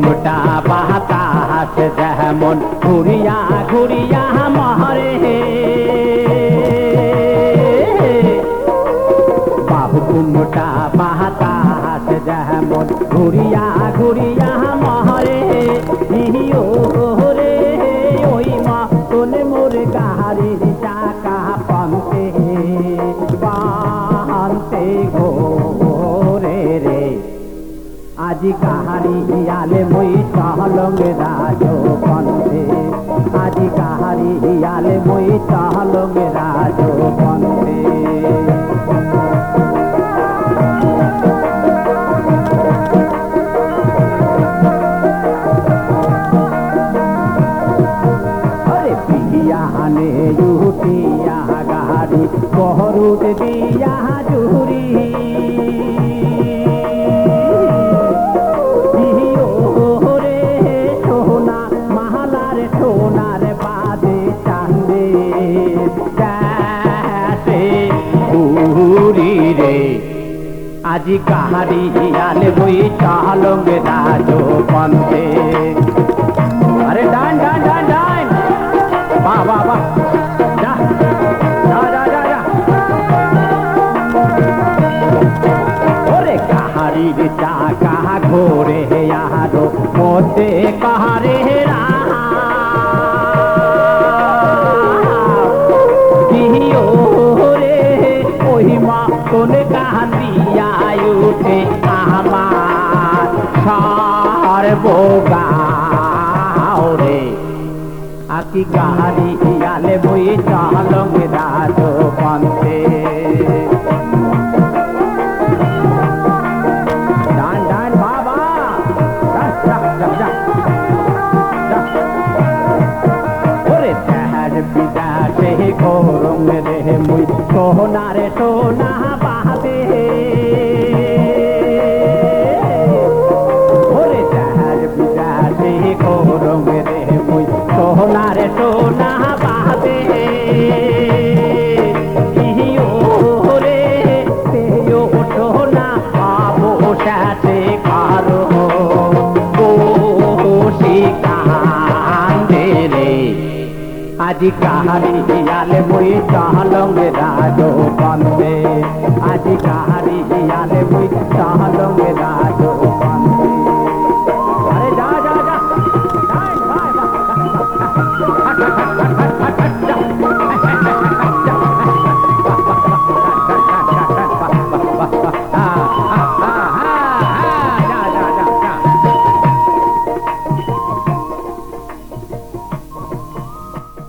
লুঙ্গটা বাতাস যেমন ঘুরিয়া আজি কাহারি হিয়ালে মই তাহলঙ্গে রাজ বন্ধে আজি কাহারি হিয়ালে মই তাহলঙ্গে রাজ বন্ধে আনে ইউটিয়া গাড়ি কহরুট দিয়া আজি কাহারি ইয়ালে বই চালং রাজো পন্থে আরে ডান ডান ডান ডান। বাহ বাহ বাহ কাহারি যা মা কোন উঠে আমার সর্বগাও রে আকি গাহারি ইয়ালে বই চালং রাজ পন্থে বিদাসে গরম রে মুই। সোনারে, সোনা আজি কাহারি হিয়ালে বই চাহলং রাজো বন্দে আজি কাহারি